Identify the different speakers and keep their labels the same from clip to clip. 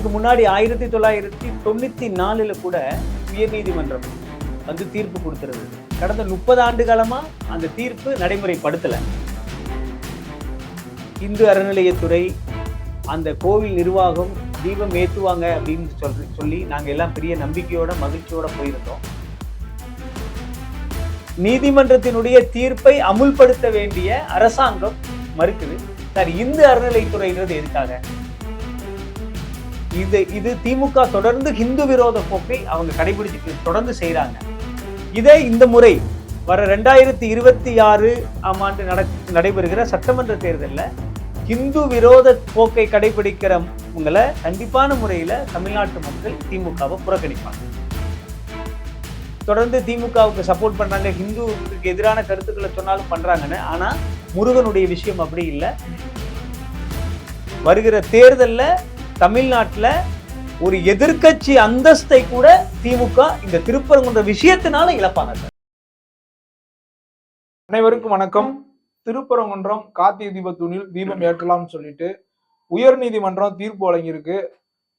Speaker 1: இதுக்கு முன்னாடி ஆயிரத்தி தொள்ளாயிரத்தி தொண்ணூத்தி நாலுல கூட உயர்நீதிமன்றம் வந்து தீர்ப்பு கொடுத்துருது கடந்த முப்பது ஆண்டு காலமா அந்த தீர்ப்பு நடைமுறைப்படுத்தல. இந்து அறநிலையத்துறை அந்த கோவில் நிர்வாகம் தீபம் ஏத்துவாங்க அப்படின்னு சொல்லி சொல்லி நாங்க எல்லாம் பெரிய நம்பிக்கையோட மகிழ்ச்சியோட போயிருந்தோம். நீதிமன்றத்தினுடைய தீர்ப்பை அமுல்படுத்த வேண்டிய அரசாங்கம் மறுக்குது. சார் இந்து அறநிலைத்துறைன்றது எதுக்காக? இது இது திமுக தொடர்ந்து ஹிந்து விரோத போக்கை அவங்க கடைபிடிச்சு தொடர்ந்து செய்கிறாங்க இதே இந்த முறை வர ரெண்டாயிரத்தி இருபத்தி ஆறு ஆம் ஆண்டு நட நடைபெறுகிற சட்டமன்ற தேர்தலில் ஹிந்து விரோத போக்கை கடைபிடிக்கிறவங்களை கண்டிப்பான முறையில் தமிழ்நாட்டு மக்கள் திமுகவை புறக்கணிப்பாங்க. தொடர்ந்து திமுகவுக்கு சப்போர்ட் பண்ணாங்க ஹிந்துவுக்கு எதிரான கருத்துக்களை சொன்னாலும் பண்றாங்கன்னு ஆனா முருகனுடைய விஷயம் அப்படி இல்லை. வருகிற தேர்தல்ல தமிழ்நாட்டுல ஒரு எதிர்க்கட்சி அந்தஸ்தை கூட திமுக இந்த திருப்பரங்குன்ற விஷயத்தினால இழப்பாங்க சார்.
Speaker 2: அனைவருக்கும் வணக்கம். திருப்பரங்குன்றம் கார்த்திகை தூணில் தீபம் ஏற்றலாம்னு சொல்லிட்டு உயர் நீதிமன்றம் தீர்ப்பு வழங்கியிருக்கு.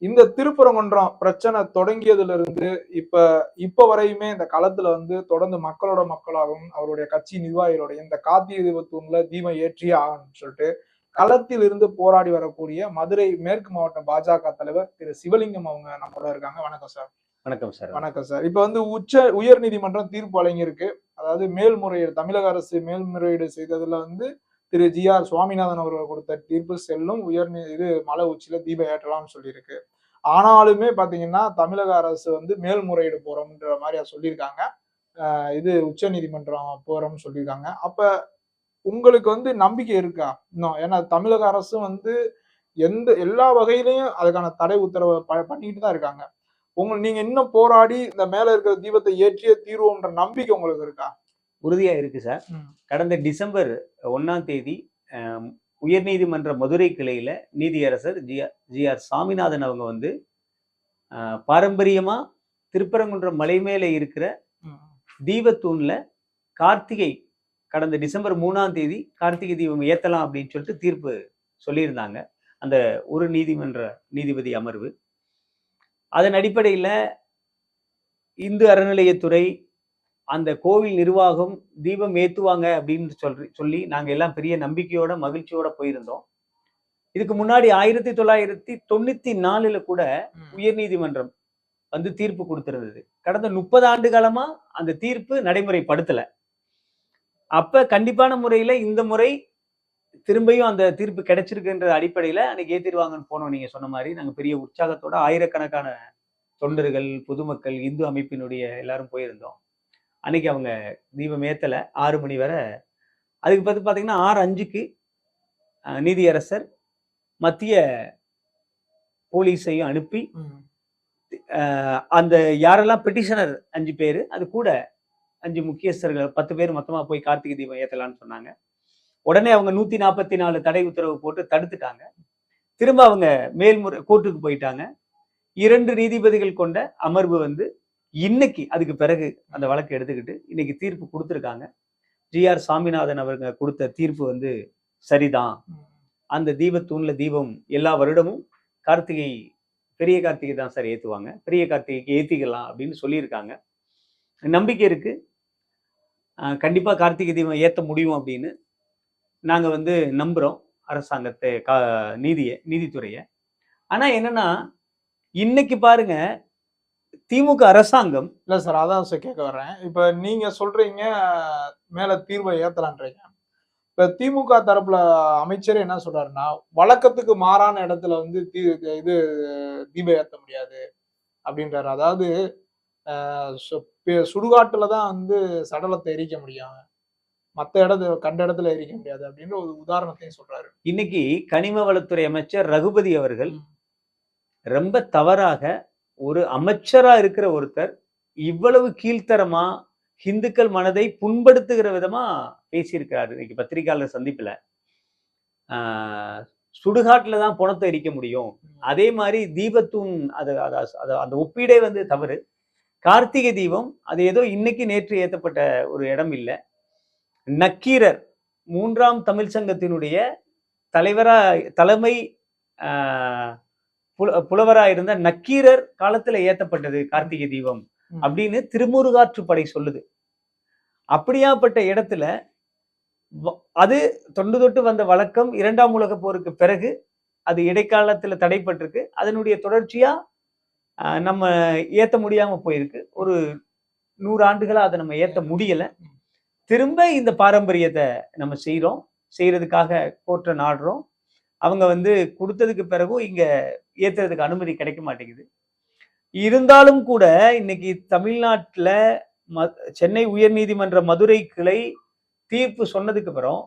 Speaker 2: இந்த திருப்பரங்குன்றம் பிரச்சனை தொடங்கியதுல இருந்து இப்ப இப்ப வரையுமே இந்த களத்துல வந்து தொடர்ந்து மக்களோட மக்களாகவும் அவருடைய கட்சி நிர்வாகிகளுடைய இந்த கார்த்திகை தீபத்தூண்ல தீபம் ஏற்றியே ஆகணும்னு சொல்லிட்டு களத்தில் இருந்து போராடி வரக்கூடிய மதுரை மேற்கு மாவட்ட பாஜக தலைவர் திரு சிவலிங்கம் அவங்க நம்மளோட இருக்காங்க. வணக்கம் சார்.
Speaker 1: வணக்கம் சார்.
Speaker 2: வணக்கம் சார். இப்ப வந்து உச்ச உயர் நீதிமன்றம் தீர்ப்பு வழங்கியிருக்கு. அதாவது மேல்முறையீடு தமிழக அரசு மேல்முறையீடு செய்ததுல வந்து திரு ஜி ஆர் சுவாமிநாதன் அவர்கள் கொடுத்த தீர்ப்பு செல்லும் உயர் இது மலை உச்சியில தீபம் ஏற்றலாம்னு சொல்லியிருக்கு. ஆனாலுமே பாத்தீங்கன்னா தமிழக அரசு வந்து மேல்முறையீடு போறோம்ன்ற மாதிரி சொல்லியிருக்காங்க. இது உச்ச நீதிமன்றம் போறோம்னு சொல்லியிருக்காங்க. அப்ப உங்களுக்கு வந்து நம்பிக்கை இருக்கா? இன்னும் ஏன்னா தமிழக அரசும் வந்து எந்த எல்லா வகையிலையும் அதுக்கான தடை உத்தரவை பண்ணிக்கிட்டு தான் இருக்காங்க. உங்க நீங்க இன்னும் போராடி இந்த மேல இருக்கிற தீபத்தை ஏற்றிய தீர்வோம்ன்ற நம்பிக்கை உங்களுக்கு இருக்கா?
Speaker 1: உறுதியா இருக்கு சார். கடந்த டிசம்பர் ஒன்னாம் தேதி உயர்நீதிமன்ற மதுரை கிளையில நீதியரசர் G R G R Saminathan அவங்க வந்து பாரம்பரியமா திருப்பரங்குன்றம் மலை மேலே இருக்கிற தீபத்தூண்ல கார்த்திகை கடந்த டிசம்பர் மூணாம் தேதி கார்த்திகை தீபம் ஏத்தலாம் அப்படின்னு சொல்லிட்டு தீர்ப்பு சொல்லியிருந்தாங்க. அந்த ஒரு நீதிமன்ற நீதிபதி அமர்வு. அதன் அடிப்படையில் இந்து அறநிலையத்துறை அந்த கோவில் நிர்வாகம் தீபம் ஏத்துவாங்க அப்படின்னு சொல்லி சொல்லி நாங்க எல்லாம் பெரிய நம்பிக்கையோட மகிழ்ச்சியோட போயிருந்தோம். இதுக்கு முன்னாடி ஆயிரத்தி தொள்ளாயிரத்தி தொண்ணூத்தி நாலுல கூட உயர்நீதிமன்றம் வந்து தீர்ப்பு கொடுத்திருந்தது. கடந்த முப்பது ஆண்டு காலமா அந்த தீர்ப்பு நடைமுறைப்படுத்தல. அப்ப கண்டிப்பான முறையில இந்த முறை திரும்பியும் அந்த தீர்ப்பு கிடைச்சிருக்குன்ற அடிப்படையில அன்னைக்கு ஏத்திருவாங்கன்னு போனோம் நீங்க சொன்ன மாதிரி. நாங்க பெரிய உற்சாகத்தோட ஆயிரக்கணக்கான தொண்டர்கள் பொதுமக்கள் இந்து அமைப்பினுடைய எல்லாரும் போயிருந்தோம். அன்னைக்கு அவங்க தீபம் ஏத்தல. ஆறு மணி வரை. அதுக்கு பார்த்து பார்த்தீங்கன்னா ஆறு அஞ்சுக்கு நீதியரசர் மத்திய போலீஸையும் அனுப்பி அந்த யாரெல்லாம் பெட்டிஷனர் அஞ்சு பேர் அது கூட அஞ்சு முக்கியஸ்தர்கள் பத்து பேர் மொத்தமா போய் கார்த்திகை தீபம் ஏத்தலாம்னு சொன்னாங்க. உடனே அவங்க நூத்தி நாற்பத்தி நாலு தடை உத்தரவு போட்டு தடுத்துட்டாங்க. திரும்ப அவங்க மேல்முறை கோர்ட்டுக்கு போயிட்டாங்க. இரண்டு நீதிபதிகள் கொண்ட அமர்வு வந்து இன்னைக்கு அதுக்கு பிறகு அந்த வழக்கு எடுத்துக்கிட்டு இன்னைக்கு தீர்ப்பு கொடுத்துருக்காங்க. ஜிஆர் சாமிநாதன் அவங்க கொடுத்த தீர்ப்பு வந்து சரிதான். அந்த தீபத்தூண்ல தீபம் எல்லா வருடமும் கார்த்திகை பெரிய கார்த்திகை தான் சார் ஏத்துவாங்க. பெரிய கார்த்திகைக்கு ஏத்திக்கலாம் அப்படின்னு சொல்லியிருக்காங்க. நம்பிக்கை இருக்கு. கண்டிப்பாக கார்த்திகை தீபம் ஏற்ற முடியும் அப்படின்னு நாங்கள் வந்து நம்புகிறோம் அரசாங்கத்தை கா நீதியை நீதித்துறையை. ஆனால் என்னென்னா இன்னைக்கு பாருங்க திமுக அரசாங்கம்
Speaker 2: இல்லை சார் அதான் சார் கேட்க வர்றேன். இப்போ நீங்கள் சொல்கிறீங்க மேலே தீர்வை ஏற்றலான்றீங்க இப்போ திமுக தரப்புல அமைச்சர் என்ன சொல்றாருன்னா வழக்கத்துக்கு மாறான இடத்துல வந்து தீ இது தீபம் ஏற்ற முடியாது அப்படின்றாரு. அதாவது சுடுகாட்டுல தான் வந்து சடலத்தை எரிக்க முடியும். மத்த இடத்துல கண்ட இடத்துல எரிக்க முடியாது அப்படின்ற ஒரு உதாரணத்தையும் சொல்றாரு.
Speaker 1: இன்னைக்கு கனிம வளத்துறை அமைச்சர் ரகுபதி அவர்கள் ரொம்ப தவறாக ஒரு அமைச்சரா இருக்கிற ஒருத்தர் இவ்வளவு கீழ்த்தரமா இந்துக்கள் மனதை புண்படுத்துகிற விதமா பேசியிருக்கிறாரு. இன்னைக்கு பத்திரிகையாளர் சந்திப்புல. சுடுகாட்டுல தான் பணத்தை எரிக்க முடியும். அதே மாதிரி தீபத்தூண் அது அந்த ஒப்பீடே வந்து தவறு. கார்த்திகை தீபம் அது ஏதோ இன்னைக்கு நேற்று ஏத்தப்பட்ட ஒரு இடம் இல்லை. நக்கீரர் மூன்றாம் தமிழ் சங்கத்தினுடைய தலைவரா தலைமை ஆஹ், புல புலவரா இருந்த நக்கீரர் காலத்துல ஏத்தப்பட்டது கார்த்திகை தீபம். அப்படின்னு திருமுருகாற்றுப்படை சொல்லுது. அப்படியாப்பட்ட இடத்துல அது தொண்டு தொட்டு வந்த வழக்கம் இரண்டாம் உலக போருக்கு பிறகு அது இடைக்காலத்துல தடைப்பட்டிருக்கு. அதனுடைய தொடர்ச்சியா நம்ம ஏற்ற முடியாமல் போயிருக்கு. ஒரு நூறு ஆண்டுகளாக அதை நம்ம ஏற்ற முடியலை. திரும்ப இந்த பாரம்பரியத்தை நம்ம செய்கிறோம் செய்கிறதுக்காக கோர்ட்டை நாடுறோம். அவங்க வந்து கொடுத்ததுக்கு பிறகும் இங்கே ஏத்துறதுக்கு அனுமதி கிடைக்க மாட்டேங்குது. இருந்தாலும் கூட இன்னைக்கு தமிழ்நாட்டில் ம சென்னை உயர்நீதிமன்ற மதுரை கிளை தீர்ப்பு சொன்னதுக்கு அப்புறம்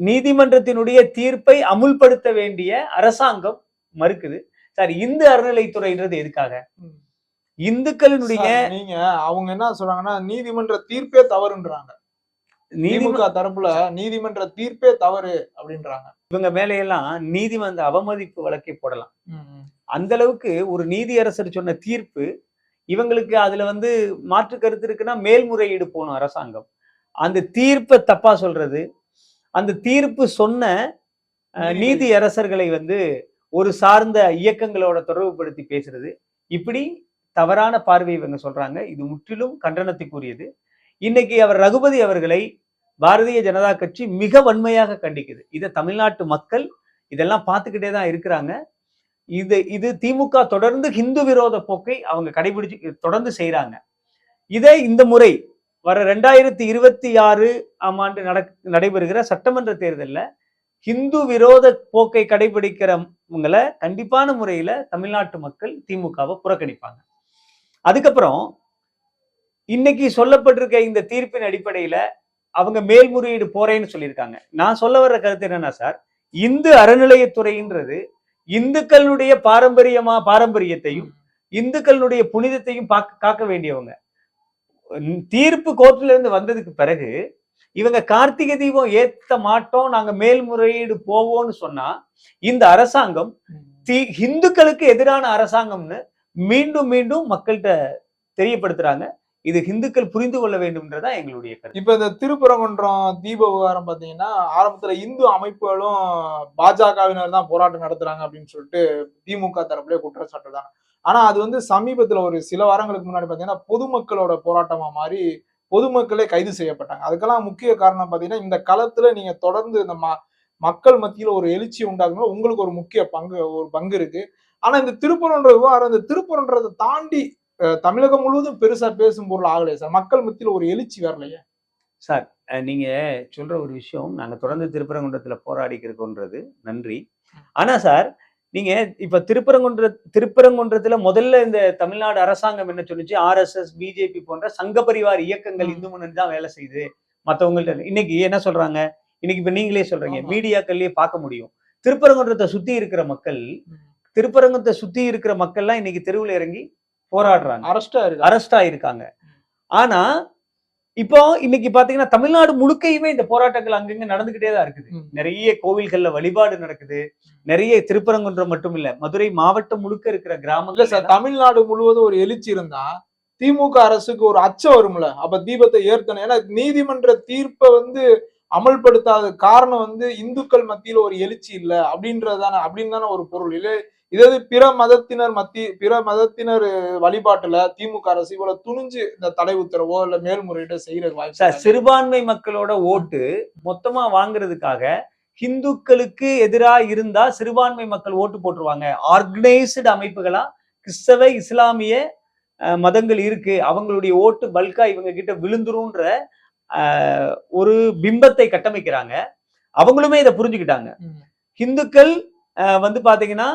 Speaker 1: நீதிமன்றத்தினுடைய தீர்ப்பை அமுல்படுத்த வேண்டிய அரசாங்கம் மறுக்குது. சார் இந்து அறநிலைத்துறைன்றது எதுக்காக. இந்துக்களினுடைய
Speaker 2: நீங்க அவங்க என்ன சொல்றாங்கன்னா நீதிமன்ற தீர்ப்பே தவறுன்றாங்க திமுக தரப்புல நீதிமன்ற தீர்ப்பே தவறு அப்படின்றாங்க
Speaker 1: இவங்க மேலையெல்லாம் நீதிமன்ற அவமதிப்பு வழக்கை போடலாம். அந்த அளவுக்கு ஒரு நீதியரசர் சொன்ன தீர்ப்பு இவங்களுக்கு அதுல வந்து மாற்று கருத்து இருக்குன்னா மேல்முறையீடு போகணும் அரசாங்கம் அந்த தீர்ப்பை தப்பா சொல்றது அந்த தீர்ப்பு சொன்ன அஹ்,
Speaker 2: நீதிபதி.
Speaker 1: நீதி அரசர்களை வந்து ஒரு சார்ந்த இயக்கங்களோட தொடர்புபடுத்தி பேசுறது. இப்படி தவறான பார்வை இவங்க சொல்றாங்க. இது முற்றிலும் கண்டனத்துக்குரியது. இன்னைக்கு அவர் ரகுபதி அவர்களை பாரதிய ஜனதா கட்சி மிக வன்மையாக கண்டிக்குது. இதை தமிழ்நாட்டு மக்கள் இதெல்லாம் பார்த்துக்கிட்டே தான் இருக்கிறாங்க. இது இது திமுக தொடர்ந்து ஹிந்து விரோத போக்கை அவங்க கடைபிடிச்சு தொடர்ந்து செய்கிறாங்க இதை இந்த முறை வர ரெண்டாயிரத்தி இருபத்தி ஆறு ஆம் ஆண்டு நட நடைபெறுகிற சட்டமன்ற தேர்தலில் ஹிந்து விரோத போக்கை இவங்களை கண்டிப்பான முறையில தமிழ்நாட்டு மக்கள் திமுகவை புறக்கணிப்பாங்க. அதுக்கப்புறம் இன்னைக்கு சொல்லப்பட்டிருக்க இந்த தீர்ப்பின் அடிப்படையில அவங்க மேல்முறையீடு போறேன்னு சொல்லியிருக்காங்க. நான் சொல்ல வர்ற கருத்து என்னன்னா சார் இந்து அறநிலையத்துறைன்றது இந்துக்களுடைய பாரம்பரியமா பாரம்பரியத்தையும் இந்துக்களுடைய புனிதத்தையும் பாக்க- காக்க வேண்டியவங்க. தீர்ப்பு கோர்ட்ல இருந்து வந்ததுக்கு பிறகு இவங்க கார்த்திகை தீபம் ஏத்த மாட்டோம் நாங்க மேல்முறையீடு போவோம்னு சொன்னா இந்த அரசாங்கம். தி இந்துக்களுக்கு எதிரான அரசாங்கம்னு மீண்டும் மீண்டும் மக்கள்கிட்ட தெரியப்படுத்துறாங்க. இது இந்துக்கள் புரிந்து கொள்ள வேண்டும்ன்றதா எங்களுடைய கருத்து.
Speaker 2: இப்ப இந்த திருப்பரங்குன்றம் தீப விவகாரம் பாத்தீங்கன்னா ஆரம்பத்துல இந்து அமைப்புகளும் பாஜகவினர் தான் போராட்டம் நடத்துறாங்க அப்படின்னு சொல்லிட்டு திமுக தரப்புல குற்றச்சாட்டு தான் ஆனா அது வந்து சமீபத்துல ஒரு சில வாரங்களுக்கு முன்னாடி பாத்தீங்கன்னா பொதுமக்களோட போராட்டமா மாறி பொதுமக்களே கைது செய்யப்பட்டாங்க. அதுக்கெல்லாம் முக்கிய காரணம் பாத்தீங்கன்னா இந்த களத்துல நீங்க தொடர்ந்து இந்த ம மக்கள் மத்தியில ஒரு எழுச்சி உண்டாக்குறது உங்களுக்கு ஒரு முக்கிய பங்கு ஒரு பங்கு இருக்கு. ஆனா இந்த திருப்பரன்ற விவகாரம் இந்த திருப்பரன்றதை தாண்டி தமிழகம் முழுவதும் பெருசா பேசும் பொருள் ஆகலையே சார். மக்கள் மத்தியில ஒரு எழுச்சி வரலையே?
Speaker 1: சார் நீங்க சொல்ற ஒரு விஷயம் நாங்க தொடர்ந்து திருப்பரங்குன்றத்துல இருக்கோன்றது நன்றி. ஆனா சார் நீங்க இப்ப திருப்பரங்குன்ற திருப்பரங்குன்றத்துல முதல்ல இந்த தமிழ்நாடு அரசாங்கம் என்ன சொல்லுச்சு? ஆர்எஸ்எஸ் பிஜேபி போன்ற சங்க பரிவார் இயக்கங்கள். இந்து முன்னணி தான் வேலை செய்யுது. மத்தவங்கள்ட்ட இன்னைக்கு என்ன சொல்றாங்க? இன்னைக்கு இப்ப நீங்களே சொல்றீங்க. மீடியாக்கள்லயே பார்க்க முடியும். திருப்பரங்குன்றத்தை சுத்தி இருக்கிற மக்கள் திருப்பரங்குன்றத்தை சுத்தி இருக்கிற மக்கள்லாம் இன்னைக்கு தெருவில் இறங்கி போராடுறாங்க.
Speaker 2: அரஸ்டா
Speaker 1: அரெஸ்ட் ஆயிருக்காங்க ஆனா இப்போ இன்னைக்கு பாத்தீங்கன்னா தமிழ்நாடு முழுக்கையுமே இந்த போராட்டங்கள் அங்கங்க நடந்துகிட்டே தான் இருக்குது. நிறைய கோவில்கள்ல வழிபாடு நடக்குது. நிறைய திருப்பரங்குன்றம் மட்டும் இல்ல மதுரை மாவட்டம் முழுக்க இருக்கிற கிராமங்கள்
Speaker 2: சார் தமிழ்நாடு முழுவதும் ஒரு எழுச்சி இருந்தா திமுக அரசுக்கு ஒரு அச்சம் வரும்ல. அப்ப தீபத்தை ஏற்கணும் ஏன்னா நீதிமன்ற தீர்ப்பை வந்து அமல்படுத்தாத காரணம் வந்து இந்துக்கள் மத்தியில ஒரு எழுச்சி இல்ல அப்படின்றதான அப்படின்னு தானே ஒரு பொருள். இல்ல இதே பிற மதத்தினர் மத்தி பிற மதத்தினர் வழிபாட்டுல திமுக அரசு இவ்வளவு துணிஞ்சு இந்த தடை உத்தரவோ இல்ல மேல்முறையீடோ செய்யற வாய்ப்பு?
Speaker 1: சிறுபான்மை மக்களோட ஓட்டு மொத்தமா வாங்குறதுக்காக ஹிந்துக்களுக்கு எதிரா இருந்தா சிறுபான்மை மக்கள் ஓட்டு போட்டுருவாங்க. ஆர்கனைஸ்டு அமைப்புகளா? கிறிஸ்தவ இஸ்லாமிய மதங்கள் இருக்கு. அவங்களுடைய ஓட்டு பல்கா இவங்க கிட்ட விழுந்துரும்ன்ற ஒரு பிம்பத்தை கட்டமைக்கிறாங்க. அவங்களுமே இதை புரிஞ்சுக்கிட்டாங்க. ஹிந்துக்கள் வந்து பாத்தீங்கன்னா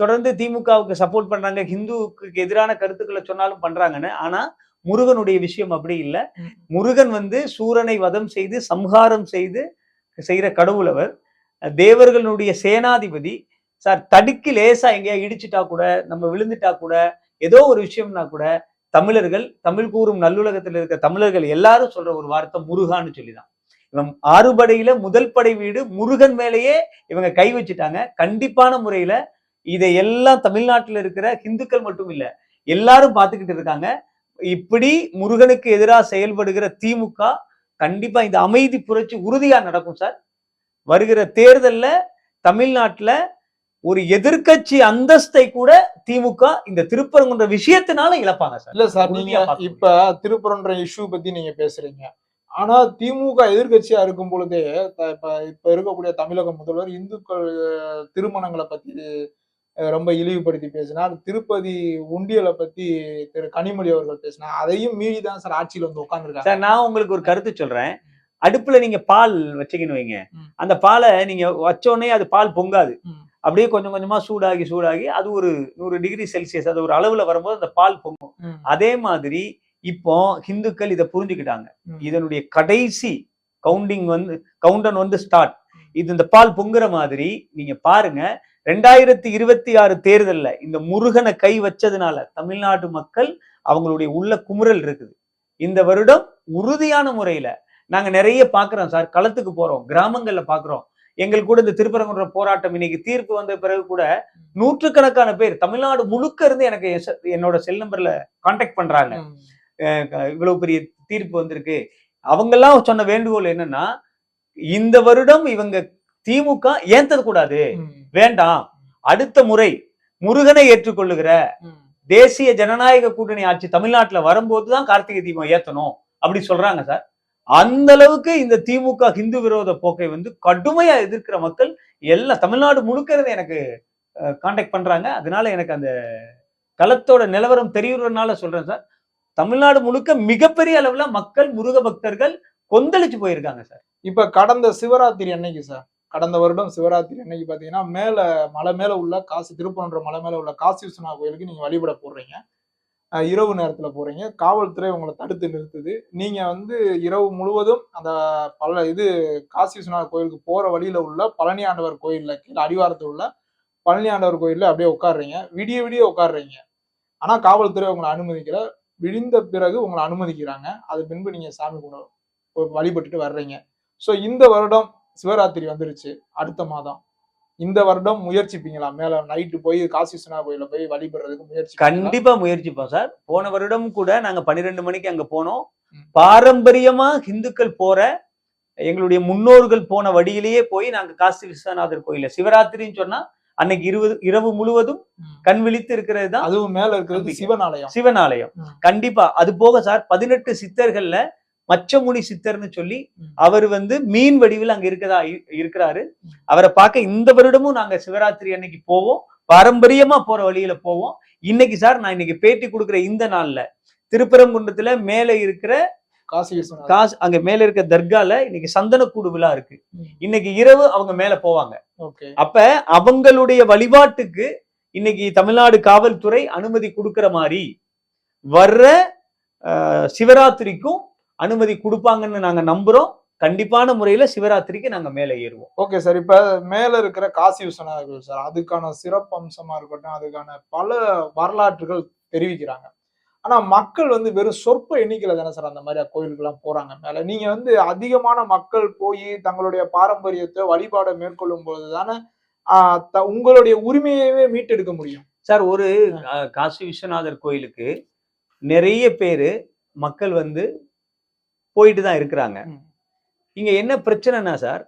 Speaker 1: தொடர்ந்து திமுகவுக்கு சப்போர்ட் பண்றாங்க ஹிந்துவுக்கு எதிரான கருத்துக்களை சொன்னாலும் பண்றாங்கன்னு. ஆனா முருகனுடைய விஷயம் அப்படி இல்லை. முருகன் வந்து சூரனை வதம் செய்து சம்ஹாரம் செய்து செய்யற கடவுள் அவர். தேவர்களுடைய சேனாதிபதி. சார் தடுக்கி லேசா எங்கேயா இடிச்சிட்டா கூட நம்ம விழுந்துட்டா கூட ஏதோ ஒரு விஷயம்னா கூட தமிழர்கள் தமிழ் கூறும் நல்லுலகத்தில் இருக்க தமிழர்கள் எல்லாரும் சொல்ற ஒரு வார்த்தை முருகான்னு சொல்லிதான். இவன் ஆறுபடையில முதல் படை வீடு முருகன் மேலேயே இவங்க கை வச்சுட்டாங்க. கண்டிப்பான முறையில இதை எல்லாம் தமிழ்நாட்டில் இருக்கிற இந்துக்கள் மட்டும் இல்ல எல்லாரும் பார்த்துக்கிட்டு இருக்காங்க. இப்படி முருகனுக்கு எதிராக செயல்படுகிற திமுக கண்டிப்பா இந்த அமைதி புரட்சி உறுதியா நடக்கும் சார். வருகிற தேர்தல்ல தமிழ்நாட்டுல ஒரு எதிர்க்கட்சி அந்தஸ்தை கூட திமுக இந்த திருப்பரங்குன்ற விஷயத்தினால இழப்பாங்க சார்.
Speaker 2: இல்ல சார் நீங்க இப்ப திருப்பரன்ற இஷ்யூ பத்தி நீங்க பேசுறீங்க. ஆனா திமுக எதிர்க்கட்சியா இருக்கும் பொழுதே இப்ப இப்ப இருக்கக்கூடிய தமிழக முதல்வர் இந்துக்கள் திருமணங்களை பத்தி ரொம்ப இழிவுபடுத்தி பேசினார். திருப்பதி உண்டியலை பத்தி திரு கனிமொழி அவர்கள் பேசினார். அதையும் மீறி தான் சார் ஆட்சியில் வந்து உட்கார்ந்துருக்காங்க.
Speaker 1: சார் நான் உங்களுக்கு ஒரு கருத்து சொல்றேன். அடுப்புல நீங்க பால் வச்சீங்கன்னு வைங்க. அந்த பாலை நீங்க வச்சோடனே அது பால் பொங்காது. அப்படியே கொஞ்சம் கொஞ்சமா சூடாகி சூடாகி அது ஒரு நூறு டிகிரி செல்சியஸ் அது ஒரு அளவுல வரும்போது அந்த பால் பொங்கும். அதே மாதிரி இப்போ ஹிந்துக்கள் இதை புரிஞ்சுக்கிட்டாங்க. இதனுடைய கடைசி கவுண்டிங் வந்து கவுண்டன் வந்து ஸ்டார்ட் இது இந்த பால் பொங்குற மாதிரி நீங்க பாருங்க. ரெண்டாயிரத்தி இருபத்தி ஆறு தேர்தல்ல இந்த முருகனை கை வச்சதுனால தமிழ்நாட்டு மக்கள் அவங்களுடைய உள்ள குமுறல் இருக்குது. இந்த வருடம் உறுதியான முறையில நாங்க நிறைய பாக்குறோம் சார். களத்துக்கு போறோம் கிராமங்கள்ல பாக்குறோம். எங்களுக்கு கூட இந்த திருப்பரங்குன்ற போராட்டம் இன்னைக்கு தீர்ப்பு வந்த பிறகு கூட நூற்றுக்கணக்கான பேர் தமிழ்நாடு முழுக்க இருந்து எனக்கு என்னோட செல் நம்பர்ல கான்டாக்ட் பண்றாங்க. இவ்வளவு பெரிய தீர்ப்பு வந்திருக்கு. அவங்கெல்லாம் சொன்ன வேண்டுகோள் என்னன்னா இந்த வருடம் இவங்க திமுக ஏத்தது கூடாது வேண்டாம். அடுத்த முறை முருகனை ஏற்றுக்கொள்ளுகிற. தேசிய ஜனநாயக கூட்டணி ஆட்சி தமிழ்நாட்டுல வரும்போது தான் கார்த்திகை தீபம் ஏத்தணும். அப்படி சொல்றாங்க சார். அந்த அளவுக்கு இந்த திமுக ஹிந்து விரோத போக்கை வந்து கடுமையா எதிர்க்கிற மக்கள் எல்லாம் தமிழ்நாடு முழுக்க இருந்து எனக்கு காண்டாக்ட் பண்றாங்க. அதனால எனக்கு அந்த களத்தோட நிலவரம் தெரியுறதுனால சொல்றேன் சார். தமிழ்நாடு முழுக்க மிகப்பெரிய அளவுல மக்கள் முருக பக்தர்கள் கொந்தளிச்சு போயிருக்காங்க சார்.
Speaker 2: இப்ப கடந்த சிவராத்திரி அன்னைக்கு சார் கடந்த வருடம் சிவராத்திரி அன்னைக்கு பார்த்தீங்கன்னா மேலே மலை மேலே உள்ள காசி திருப்பன்ற மலை மேலே உள்ள காசி விஸ்வநாத கோயிலுக்கு நீங்கள் வழிபட போடுறீங்க இரவு நேரத்தில் போகிறீங்க காவல்துறை உங்களை தடுத்து நிறுத்துது. நீங்கள் வந்து இரவு முழுவதும் அந்த பல இது காசி விஸ்வநாத கோயிலுக்கு போகிற வழியில் உள்ள பழனி ஆண்டவர் கோயிலில் கீழே அடிவாரத்தில் உள்ள பழனி ஆண்டவர் கோயிலில் அப்படியே உட்காடுறீங்க விடிய விடிய உட்காடுறீங்க ஆனால் காவல்துறை உங்களை அனுமதிக்கிற விழிந்த பிறகு உங்களை அனுமதிக்கிறாங்க. அது பின்பு நீங்கள் சாமி கும்பிட வழிபட்டுட்டு வர்றீங்க. ஸோ இந்த வருடம் சிவராத்திரி வந்துருச்சு அடுத்த மாதம். இந்த வருடம் முயற்சிப்பீங்களா? மேல நைட்டு போய் காசி விஸ்வநாத கோயில போய் வழிபடுறதுக்கு முயற்சி
Speaker 1: கண்டிப்பா முயற்சிப்போம் சார். போன வருடம் கூட நாங்க பன்னிரெண்டு மணிக்கு அங்க போனோம். பாரம்பரியமா இந்துக்கள் போற எங்களுடைய முன்னோர்கள் போன வழியிலேயே போய் நாங்க காசி விஸ்வநாதர் கோயில்ல சிவராத்திரின்னு சொன்னா அன்னைக்கு இருபது இரவு முழுவதும் கண் விழித்து இருக்கிறது தான்
Speaker 2: அதுவும் மேல இருக்கிறது
Speaker 1: நம்பிக்கை.
Speaker 2: சிவன் ஆலயம்
Speaker 1: சிவன் ஆலயம்
Speaker 2: ம்.
Speaker 1: கண்டிப்பா. அது போக சார் பதினெட்டு சித்தர்கள்ல மச்சமுனி சித்தர்னு சொல்லி. அவர் வந்து மீன் வடிவில் அங்க இருக்கதா இருக்கிறாரு. அவரை பார்க்க இந்த வருடமும் நாங்க சிவராத்திரி அன்னைக்கு போவோம். பாரம்பரியமா போற வழியில போவோம். இன்னைக்கு சார் நான் இன்னைக்கு பேட்டி கொடுக்குற இந்த நாள்ல திருப்பரங்குன்றத்துல மேல இருக்கிற
Speaker 2: காசி
Speaker 1: காசு அங்க மேல இருக்க தர்கால இன்னைக்கு சந்தனக்கூடு விழா இருக்கு. இன்னைக்கு இரவு அவங்க மேல போவாங்க. அப்ப அவங்களுடைய வழிபாட்டுக்கு இன்னைக்கு தமிழ்நாடு காவல்துறை அனுமதி கொடுக்கிற மாதிரி வர்ற சிவராத்திரிக்கும் அனுமதி கொடுப்பாங்கன்னு நாங்க நம்புறோம். கண்டிப்பான முறையில சிவராத்திரிக்கு நாங்க மேல ஏறுவோம்.
Speaker 2: ஓகே சார் இப்ப மேல இருக்கிற காசி விஸ்வநாதர் கோயில் சார் அதுக்கான சிறப்பு அம்சமா இருக்கட்டும் அதுக்கான பல வரலாற்றுகள் தெரிவிக்கிறாங்க. ஆனா மக்கள் வந்து வெறும் சொற்ப எண்ணிக்கையில தானே சார் அந்த மாதிரி கோயிலுக்கு எல்லாம் போறாங்க. மேல நீங்க வந்து அதிகமான மக்கள் போய் தங்களுடைய பாரம்பரியத்தை வழிபாடை மேற்கொள்ளும் பொழுது தானே உங்களுடைய உரிமையவே மீட்டெடுக்க முடியும்.
Speaker 1: சார் ஒரு காசி விஸ்வநாதர் கோயிலுக்கு நிறைய பேரு மக்கள் வந்து போயிட்டு தான் இருக்கிறாங்க. இங்க என்ன பிரச்சனைனா சார்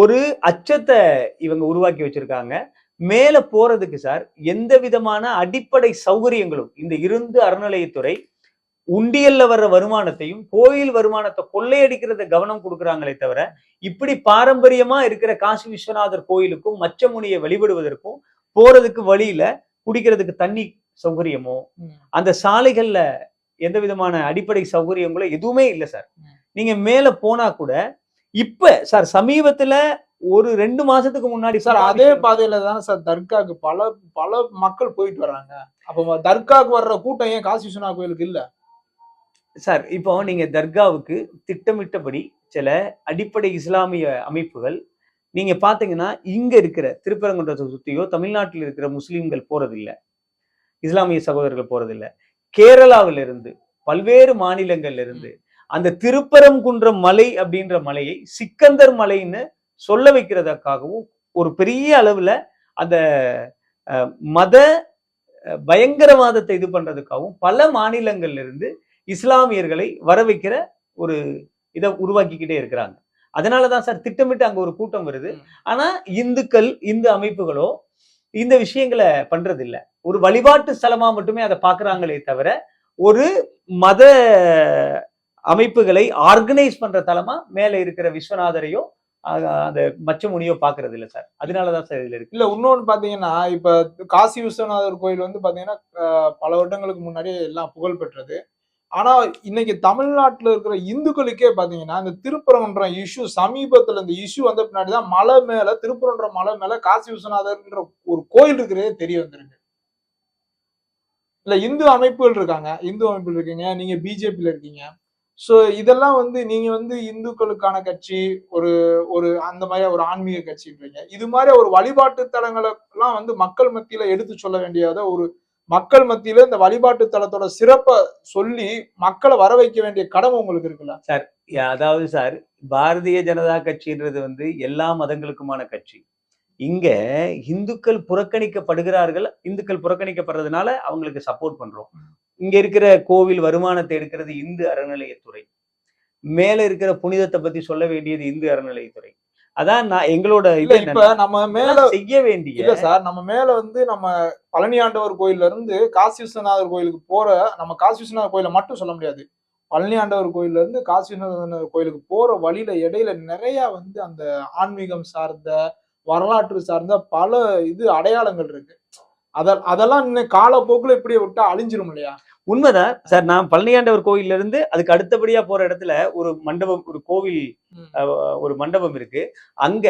Speaker 1: ஒரு அச்சத்தை இவங்க உருவாக்கி வச்சிருக்காங்க மேல போறதுக்கு சார் எந்த விதமான அடிப்படை சௌகரியங்களும் இந்த இருந்து அறநிலையத்துறை உண்டியல்ல வர்ற வருமானத்தையும் கோயில் வருமானத்தை கொள்ளையடிக்கிறத கவனம் கொடுக்கறாங்களே தவிர இப்படி பாரம்பரியமா இருக்கிற காசி விஸ்வநாதர் கோயிலுக்கும் மச்சமுனியை வழிபடுவதற்கும் போறதுக்கு வழியில குடிக்கிறதுக்கு தண்ணி சௌகரியமோ. அந்த சாலைகள்ல எந்த விதமான அடிப்படை சௌகரியங்களோ எதுவுமே இல்லை சார். நீங்க மேல போனா கூட இப்ப சார் சமீபத்துல ஒரு ரெண்டு மாசத்துக்கு முன்னாடி
Speaker 2: சார் அதே பாதையில தானே சார் தர்காக்கு பல பல மக்கள் போயிட்டு வர்றாங்க. அப்ப தர்காக்கு வர்ற கூட்டம் ஏன் காசி விஸ்வநாத கோயிலுக்கு இல்ல?
Speaker 1: சார் இப்போ நீங்க தர்காவுக்கு திட்டமிட்டபடி சில அடிப்படை இஸ்லாமிய அமைப்புகள் நீங்க பாத்தீங்கன்னா இங்க இருக்கிற திருப்பரங்குன்றத்தை சுத்தியோ தமிழ்நாட்டில் இருக்கிற முஸ்லிம்கள் போறதில்ல. இஸ்லாமிய சகோதரர்கள் போறதில்ல. கேரளாவில இருந்து பல்வேறு மாநிலங்கள்ல இருந்து அந்த திருப்பரங்குன்றம் மலை அப்படின்ற மலையை சிக்கந்தர் மலைன்னு சொல்ல வைக்கிறதுக்காகவும் ஒரு பெரிய அளவுல அந்த மத பயங்கரவாதத்தை இது பண்றதுக்காகவும் பல மாநிலங்கள்ல இருந்து இஸ்லாமியர்களை வர வைக்கிற ஒரு இதை உருவாக்கிக்கிட்டே இருக்கிறாங்க அதனாலதான் சார் திட்டமிட்டு அங்க ஒரு கூட்டம் வருது. ஆனா இந்துக்கள் இந்து அமைப்புகளோ இந்த விஷயங்களை பண்றது இல்லை ஒரு வழிபாட்டு ஸ்தலமா மட்டுமே அதை பாக்குறாங்களே தவிர ஒரு மத அமைப்புகளை ஆர்கனைஸ் பண்ற தலமா மேல இருக்கிற விஸ்வநாதரையோ அந்த அந்த மச்சமுனியோ பாக்குறது இல்ல சார். அதனாலதான் சார் இதுல இருக்கு.
Speaker 2: இல்ல இன்னொன்னு பாத்தீங்கன்னா இப்ப காசி விஸ்வநாதர் கோயில் வந்து பாத்தீங்கன்னா பல வருடங்களுக்கு முன்னாடி எல்லாம் புகழ் பெற்றது ஆனா இன்னைக்கு தமிழ்நாட்டுல இருக்கிற இந்துக்களுக்கே பாத்தீங்கன்னா இந்த திருப்பரங்குன்றம் இஷ்யூ சமீபத்துல இந்த இஷ்யூ வந்த பின்னாடிதான் மலை மேல திருப்பரங்குன்றம் மலை மேல காசி விஸ்வநாதர்ன்ற ஒரு கோயில் இருக்கிறதே தெரிய வந்திருக்கு. இல்ல இந்து அமைப்புகள் இருக்காங்க. இந்து அமைப்புகள் இருக்கீங்க நீங்க பிஜேபியில இருக்கீங்க. ஸோ இதெல்லாம் வந்து நீங்க வந்து இந்துக்களுக்கான கட்சி ஒரு ஒரு அந்த மாதிரி ஒரு ஆன்மீக கட்சின்றீங்க. இது மாதிரி ஒரு வழிபாட்டு தலங்களை எல்லாம் வந்து மக்கள் மத்தியில எடுத்து சொல்ல வேண்டியத ஒரு மக்கள் மத்தியில இந்த வழிபாட்டு தலத்தோட சிறப்பை சொல்லி மக்களை வர வைக்க வேண்டிய கடமை உங்களுக்கு இருக்குல்ல?
Speaker 1: சார் அதாவது சார் பாரதிய ஜனதா கட்சின்றது வந்து எல்லா மதங்களுக்குமான கட்சி. இங்க இந்துக்கள் புறக்கணிக்கப்படுகிறார்கள் இந்துக்கள் புறக்கணிக்கப்படுறதுனால அவங்களுக்கு சப்போர்ட் பண்றோம். இங்க இருக்கிற கோவில் வருமானத்தை எடுக்கிறது இந்து அறநிலையத்துறை. மேல இருக்கிற புனிதத்தை பத்தி சொல்ல வேண்டியது இந்து அறநிலையத்துறை. அதான் நான் எங்களோட இது
Speaker 2: இப்ப நம்ம மேல
Speaker 1: செய்ய வேண்டிய
Speaker 2: இல்ல சார் நம்ம மேல வந்து நம்ம பழனி ஆண்டவர் கோயில்ல இருந்து காசி விஸ்வநாதர் கோயிலுக்கு போற நம்ம காசி விஸ்வநாதர் கோயிலை மட்டும் சொல்ல முடியாது. பழனி ஆண்டவர் கோயில்ல இருந்து காசி விஸ்வநாதர் கோயிலுக்கு போற வழியில இடையில நிறைய வந்து அந்த ஆன்மீகம் சார்ந்த வரலாற்று சார்ந்த பல இது அடையாளங்கள் இருக்கு. அத அதெல்லாம் இன்னும் காலப்போக்குல இப்படியே விட்டா அழிஞ்சிரும் இல்லையா?
Speaker 1: உண்மைதான். சார் நான் பழனியாண்டவர் கோயில்ல இருந்து அதுக்கு அடுத்தபடியா போற இடத்துல ஒரு மண்டபம் ஒரு கோவில் ஒரு மண்டபம் இருக்கு. அங்க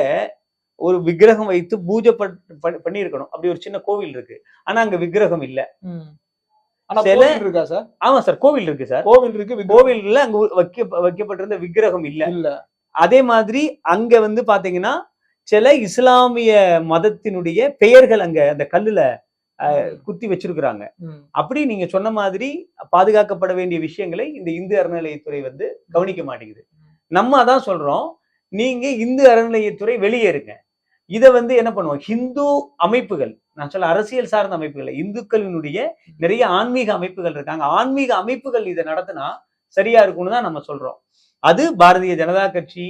Speaker 1: ஒரு விக்கிரகம் வைத்து பூஜை பண்- பண்ணி- பண்ணியிருக்கணும். அப்படி ஒரு சின்ன கோவில் இருக்கு. ஆனா அங்க விக்கிரகம் இல்ல.
Speaker 2: இருக்கா சார்?
Speaker 1: ஆமா சார் கோவில் இருக்கு சார்.
Speaker 2: கோவில் இருக்கு
Speaker 1: கோவில்ல அங்க வைக்க வைக்கப்பட்டிருந்த விக்கிரகம் இல்ல.
Speaker 2: இல்ல.
Speaker 1: அதே மாதிரி அங்க வந்து பாத்தீங்கன்னா சில இஸ்லாமிய மதத்தினுடைய பெயர்கள் அங்க அந்த கல்லுல குத்தி வச்சிருக்கிறாங்க. அப்படி நீங்க சொன்ன மாதிரி பாதுகாக்கப்பட வேண்டிய விஷயங்களை இந்த இந்து அறநிலையத்துறை வந்து கவனிக்க மாட்டேங்குது. நம்ம அதான் சொல்றோம் நீங்க இந்து அறநிலையத்துறை வெளியேறுங்க. இதை வந்து என்ன பண்ணுவோம்? ஹிந்து அமைப்புகள் நான் சொல்ல அரசியல் சார்ந்த அமைப்புகள் இந்துக்களினுடைய நிறைய ஆன்மீக அமைப்புகள் இருக்காங்க. ஆன்மீக அமைப்புகள் இதை நடத்தினா சரியா இருக்கும்னு தான் நம்ம சொல்றோம். அது பாரதிய ஜனதா கட்சி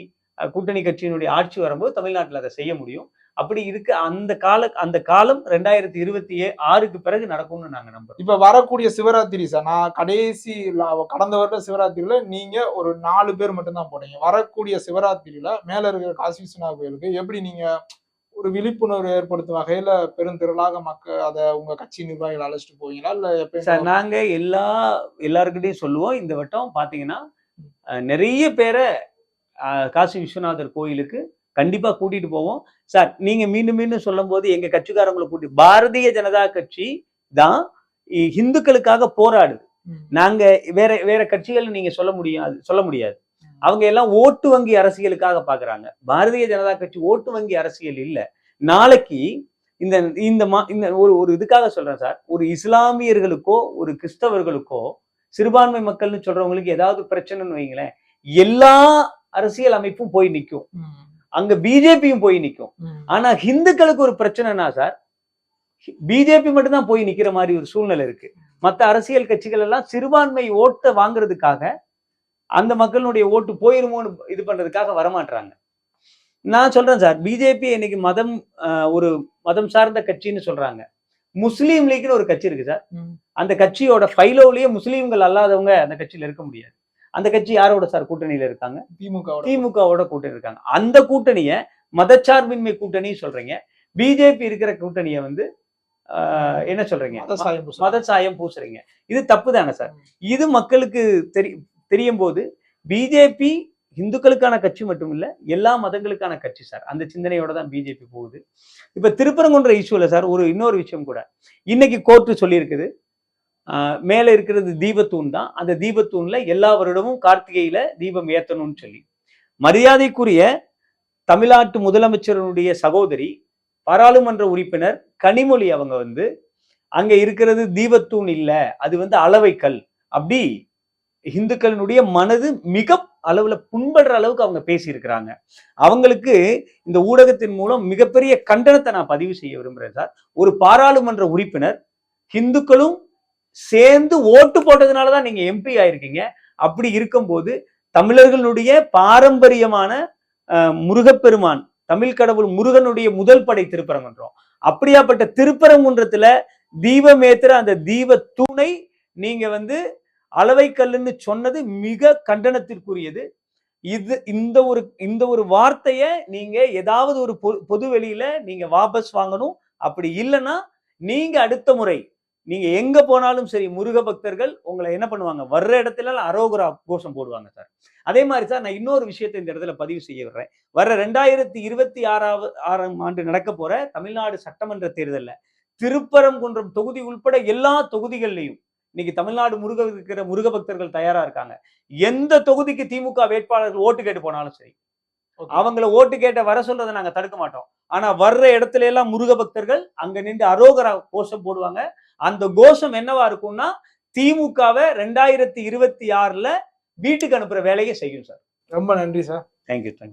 Speaker 1: கூட்டணி கட்சியினுடைய ஆட்சி வரும்போது தமிழ்நாட்டில் அதை செய்ய முடியும். அப்படி இருக்கு அந்த கால அந்த காலம் ரெண்டாயிரத்தி இருபத்தி ஆறுக்கு பிறகு நடக்கும்னு நாங்க நம்புறோம்.
Speaker 2: இப்ப வரக்கூடிய சிவராத்திரி சார் நான் கடைசி கடந்த வருட சிவராத்திரியில நீங்க ஒரு நாலு பேர் மட்டும்தான் போனீங்க. வரக்கூடிய சிவராத்திரியில மேல இருக்கிற காசி விஸ்வநாத கோயிலுக்கு எப்படி நீங்க ஒரு விழிப்புணர்வு ஏற்படுத்தும் வகையில பெருந்திரளாக மக்கள் அத உங்க கட்சி நிர்வாகிகள் அழைச்சிட்டு போவீங்களா? இல்ல
Speaker 1: சார் நாங்க எல்லா எல்லாருக்கிட்டையும் சொல்லுவோம். இந்த வட்டம் பாத்தீங்கன்னா நிறைய பேரை காசி விஸ்வநாதர் கோயிலுக்கு கண்டிப்பா கூட்டிட்டு போவோம். சார் நீங்க மீண்டும் மீண்டும் சொல்லும் போது எங்க கட்சிக்காரங்களை கூட்டி பாரதிய ஜனதா கட்சி தான் இந்துக்களுக்காக போராடுது. நாங்க வேற வேற கட்சிகள் நீங்க சொல்ல முடியாது சொல்ல முடியாது. அவங்க எல்லாம் ஓட்டு வங்கி அரசியலுக்காக பாக்குறாங்க. பாரதிய ஜனதா கட்சி ஓட்டு வங்கி அரசியல் இல்ல. நாளைக்கு இந்த இந்த மா இந்த ஒரு ஒரு இதுக்காக சொல்றேன் சார். ஒரு இஸ்லாமியர்களுக்கோ ஒரு கிறிஸ்தவர்களுக்கோ சிறுபான்மை மக்கள்னு சொல்றவங்களுக்கு ஏதாவது பிரச்சனைன்னு வைங்களேன் எல்லா அரசியல் அமைப்பும் போய் நிற்கும். அங்க பிஜேபியும் போய் நிற்கும். ஆனா ஹிந்துக்களுக்கு ஒரு பிரச்சனைனா சார்? பிஜேபி மட்டும்தான் போய் நிக்கிற மாதிரி ஒரு சூழ்நிலை இருக்கு. மத்த அரசியல் கட்சிகள் எல்லாம் சிறுபான்மை ஓட்டை வாங்குறதுக்காக அந்த மக்களுடைய ஓட்டு போயிருமோன்னு இது பண்றதுக்காக வரமாட்டாங்க நான் சொல்றேன் சார் பிஜேபி இன்னைக்கு மதம் ஒரு மதம் சார்ந்த கட்சின்னு சொல்றாங்க. முஸ்லீம் லீக்னு ஒரு கட்சி இருக்கு சார். அந்த கட்சியோட ஃபைலோலயே முஸ்லீம்கள் அல்லாதவங்க அந்த கட்சியில இருக்க முடியாது. அந்த கட்சி யாரோட சார்? கூட்டணியில இருக்காங்க.
Speaker 2: திமுகவோட.
Speaker 1: திமுகவோட கூட்டணி இருக்காங்க. அந்த கூட்டணிய மதச்சார்பின்மை கூட்டணி சொல்றீங்க. பிஜேபி இருக்கிற கூட்டணிய வந்து என்ன சொல்றீங்க?
Speaker 2: மத சாயம் பூசுறாங்க.
Speaker 1: இது தப்பு தானே சார் இது மக்களுக்கு தெரி தெரியும் போது பிஜேபி இந்துக்களுக்கான கட்சி மட்டும் இல்ல எல்லா மதங்களுக்கான கட்சி சார். அந்த சிந்தனையோட தான் பிஜேபி போகுது. இப்ப திருப்பரங்குன்ற இஷ்யூல சார் ஒரு இன்னொரு விஷயம் கூட. இன்னைக்கு கோர்ட்டு சொல்லியிருக்குது. மேல இருக்கிறது தீபத்தூண் தான். அந்த தீபத்தூணில் எல்லா வருடமும் கார்த்திகையில் தீபம் ஏத்தணும்னு சொல்லி. மரியாதைக்குரிய தமிழ்நாட்டு முதலமைச்சருடைய சகோதரி பாராளுமன்ற உறுப்பினர் கனிமொழி அவங்க வந்து அங்க இருக்கிறது தீபத்தூண் இல்ல. அது வந்து அளவைக்கல் அப்படி இந்துக்களினுடைய மனது மிக அளவுல புண்படுற அளவுக்கு அவங்க பேசியிருக்கிறாங்க. அவங்களுக்கு இந்த ஊடகத்தின் மூலம் மிகப்பெரிய கண்டனத்தை நான் பதிவு செய்ய விரும்புறேன் சார். ஒரு பாராளுமன்ற உறுப்பினர் இந்துக்களும் சேர்ந்து ஓட்டு போட்டதுனால தான் நீங்க எம்பி ஆயிருக்கீங்க. அப்படி இருக்கும்போது தமிழர்களுடைய பாரம்பரியமான அஹ், முருகப்பெருமான் தமிழ் கடவுள் முருகனுடைய முதல் படை திருப்பரங்குன்றம். அப்படியாப்பட்ட திருப்பரங்குன்றத்துல தீபமேத்துற அந்த தீப தூணை நீங்க வந்து அளவை கல்லுன்னு சொன்னது மிக கண்டனத்திற்குரியது. இது இந்த ஒரு இந்த ஒரு வார்த்தையை நீங்க ஏதாவது ஒரு பொ- பொது வெளியில நீங்க வாபஸ் வாங்கணும். அப்படி இல்லைன்னா நீங்க அடுத்த முறை நீங்க எங்க போனாலும் சரி முருக பக்தர்கள் உங்களை என்ன பண்ணுவாங்க? வர்ற இடத்துல அரோகரா கோஷம் போடுவாங்க சார். அதே மாதிரி சார் நான் இன்னொரு விஷயத்தை இந்த இடத்துல பதிவு செய்ய வர்றேன் வர்ற ரெண்டாயிரத்தி இருபத்தி ஆறாவது ஆறாம் ஆண்டு நடக்க போற தமிழ்நாடு சட்டமன்ற தேர்தல்ல திருப்பரங்குன்றம் தொகுதி உள்பட எல்லா தொகுதிகள்லையும் இன்னைக்கு தமிழ்நாடு முருக இருக்கிற முருக பக்தர்கள் தயாரா இருக்காங்க. எந்த தொகுதிக்கு திமுக வேட்பாளர்கள் ஓட்டு கேட்டு போனாலும் சரி அவங்கள ஓட்டு கேட்ட வர சொல்றதை நாங்க தடுக்க மாட்டோம். ஆனா வர்ற இடத்துல எல்லாம் முருக பக்தர்கள் அங்க நின்று அரோகரா கோஷம் போடுவாங்க. அந்த கோஷம் என்னவா இருக்கும்னா திமுகவை ரெண்டாயிரத்தி இருபத்தி ஆறுல வீட்டுக்கு அனுப்புற வேலையை செய்யும் சார்.
Speaker 2: ரொம்ப நன்றி சார்.
Speaker 1: Thank you thank you